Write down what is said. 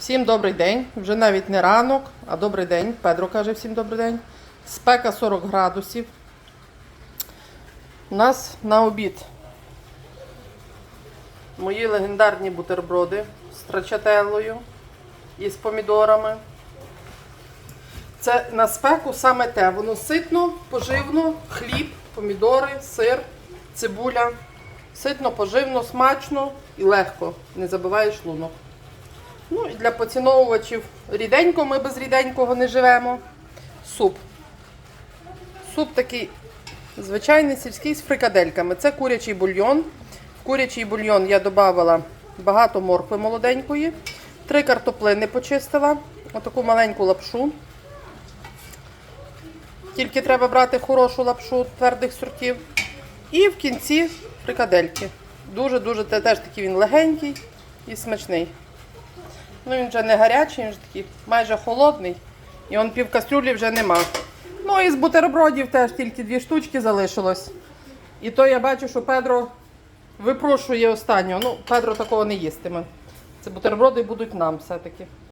Всім добрий день. Вже навіть не ранок, а добрий день. Педро каже всім добрий день. Спека 40 градусів. У нас на обід мої легендарні бутерброди з трачателлою і з помідорами. Це на спеку саме те. Воно ситно, поживно, хліб, помідори, сир, цибуля. Ситно, поживно, смачно і легко. Не забиває шлунок. Ну і для поціновувачів ріденько, ми без ріденького не живемо. Суп. Суп такий звичайний сільський з фрикадельками. Це курячий бульйон. В курячий бульйон я додавала багато моркви молоденької, три картоплини почистила, отаку маленьку лапшу. Тільки треба брати хорошу лапшу твердих сортів. І в кінці фрикадельки. Дуже-дуже теж такий він легенький і смачний. Ну він вже не гарячий, він вже такий майже холодний. І он пів кастрюлі вже нема. Ну і з бутербродів теж тільки дві штучки залишилось. І то я бачу, що Педро випрошує останнього. Ну, Педро такого не їстиме. Це бутерброди будуть нам все-таки.